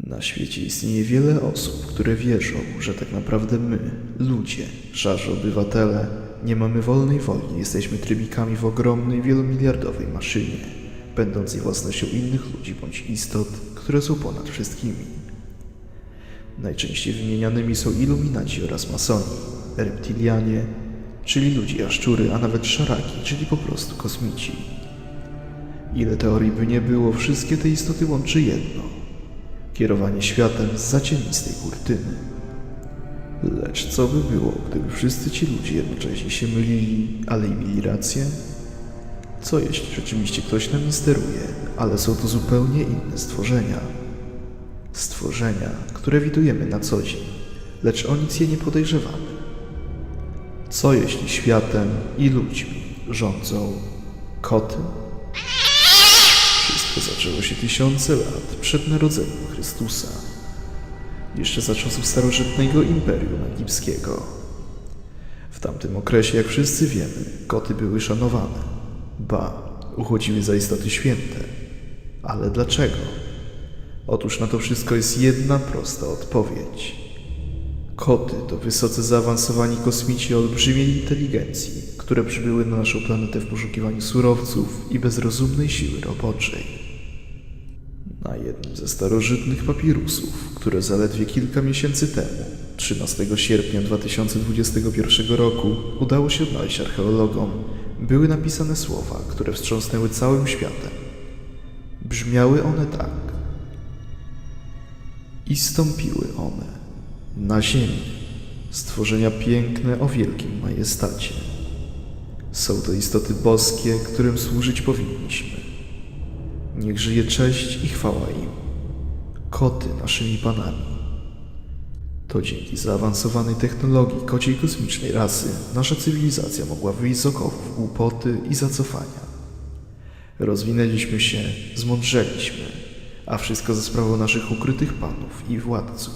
Na świecie istnieje wiele osób, które wierzą, że tak naprawdę my, ludzie, szarzy obywatele, nie mamy wolnej woli, jesteśmy trybikami w ogromnej, wielomiliardowej maszynie, będącej własnością innych ludzi bądź istot, które są ponad wszystkimi. Najczęściej wymienianymi są iluminaci oraz masoni, reptilianie, czyli ludzie jaszczury, a nawet szaraki, czyli po prostu kosmici. Ile teorii by nie było, wszystkie te istoty łączy jedno kierowanie światem z zacienistej kurtyny. Lecz co by było, gdyby wszyscy ci ludzie jednocześnie się mylili, ale i mieli rację? Co jeśli rzeczywiście ktoś nami steruje, ale są to zupełnie inne stworzenia? Stworzenia, które widujemy na co dzień, lecz o nic je nie podejrzewamy. Co jeśli światem i ludźmi rządzą koty? Zaczęło się tysiące lat przed narodzeniem Chrystusa. Jeszcze za czasów starożytnego Imperium Egipskiego. W tamtym okresie, jak wszyscy wiemy, koty były szanowane. Ba, uchodziły za istoty święte. Ale dlaczego? Otóż na to wszystko jest jedna prosta odpowiedź. Koty to wysoce zaawansowani kosmici o olbrzymiej inteligencji, które przybyły na naszą planetę w poszukiwaniu surowców i bezrozumnej siły roboczej. Na jednym ze starożytnych papirusów, które zaledwie kilka miesięcy temu, 13 sierpnia 2021 roku, udało się odnaleźć archeologom, były napisane słowa, które wstrząsnęły całym światem. Brzmiały one tak. I stąpiły one na ziemi, stworzenia piękne o wielkim majestacie. Są to istoty boskie, którym służyć powinniśmy. Niech żyje cześć i chwała im. Koty naszymi panami. To dzięki zaawansowanej technologii kociej kosmicznej rasy nasza cywilizacja mogła wyjść z okowów głupoty i zacofania. Rozwinęliśmy się, zmądrzeliśmy, a wszystko za sprawą naszych ukrytych panów i władców.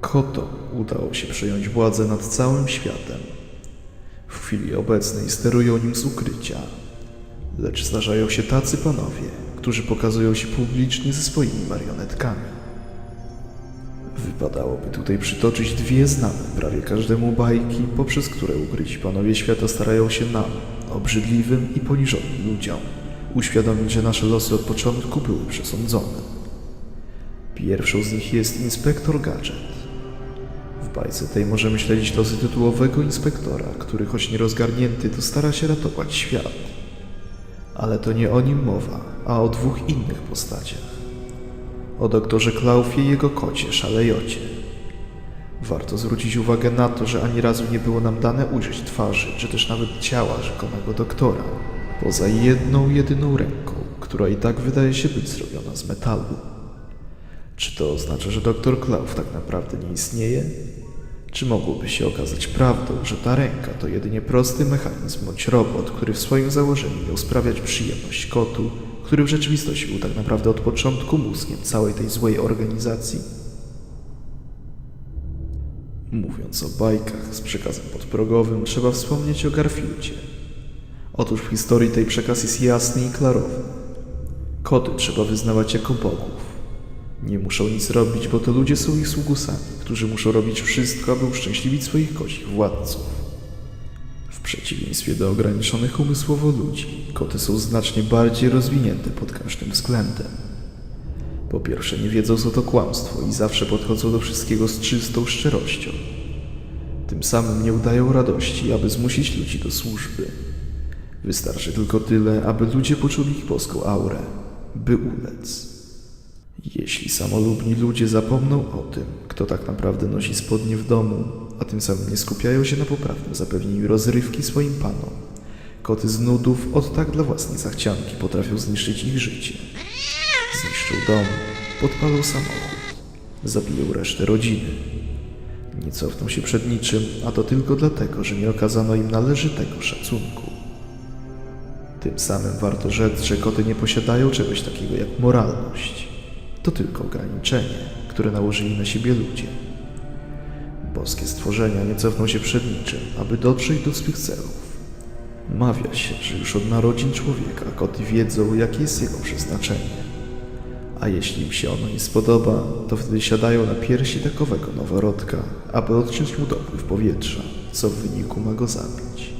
Kotom udało się przejąć władzę nad całym światem. W chwili obecnej sterują nim z ukrycia, lecz zdarzają się tacy panowie, którzy pokazują się publicznie ze swoimi marionetkami. Wypadałoby tutaj przytoczyć dwie znane prawie każdemu bajki, poprzez które ukryci panowie świata starają się nam, obrzydliwym i poniżonym ludziom, uświadomić, że nasze losy od początku były przesądzone. Pierwszą z nich jest inspektor Gadget. W bajce tej możemy śledzić losy tytułowego inspektora, który choć nierozgarnięty, to stara się ratować świat. Ale to nie o nim mowa, a o dwóch innych postaciach. O doktorze Klaufie i jego kocie, Szalejocie. Warto zwrócić uwagę na to, że ani razu nie było nam dane ujrzeć twarzy, czy też nawet ciała rzekomego doktora, poza jedną, jedyną ręką, która i tak wydaje się być zrobiona z metalu. Czy to oznacza, że doktor Klauf tak naprawdę nie istnieje? Czy mogłoby się okazać prawdą, że ta ręka to jedynie prosty mechanizm bądź robot, który w swoim założeniu miał sprawiać przyjemność kotu, który w rzeczywistości był tak naprawdę od początku mózgiem całej tej złej organizacji? Mówiąc o bajkach z przekazem podprogowym, trzeba wspomnieć o Garfieldzie. Otóż w historii tej przekaz jest jasny i klarowny. Koty trzeba wyznawać jako bogów. Nie muszą nic robić, bo to ludzie są ich sługusami, którzy muszą robić wszystko, aby uszczęśliwić swoich kocich władców. W przeciwieństwie do ograniczonych umysłowo ludzi, koty są znacznie bardziej rozwinięte pod każdym względem. Po pierwsze, nie wiedzą, co to kłamstwo i zawsze podchodzą do wszystkiego z czystą szczerością. Tym samym nie udają radości, aby zmusić ludzi do służby. Wystarczy tylko tyle, aby ludzie poczuli ich boską aurę, by ulec. Jeśli samolubni ludzie zapomną o tym, kto tak naprawdę nosi spodnie w domu, a tym samym nie skupiają się na poprawnym zapewnieniu rozrywki swoim panom, koty z nudów od tak dla własnej zachcianki potrafią zniszczyć ich życie. Zniszczą dom, podpalą samochód, zabiją resztę rodziny. Nie cofną się przed niczym, a to tylko dlatego, że nie okazano im należytego szacunku. Tym samym warto rzec, że koty nie posiadają czegoś takiego jak moralność. To tylko ograniczenie, które nałożyli na siebie ludzie. Boskie stworzenia nie cofną się przed niczym, aby dotrzeć do swych celów. Mawia się, że już od narodzin człowieka koty wiedzą, jakie jest jego przeznaczenie. A jeśli im się ono nie spodoba, to wtedy siadają na piersi takowego noworodka, aby odciąć mu dopływ powietrza, co w wyniku ma go zabić.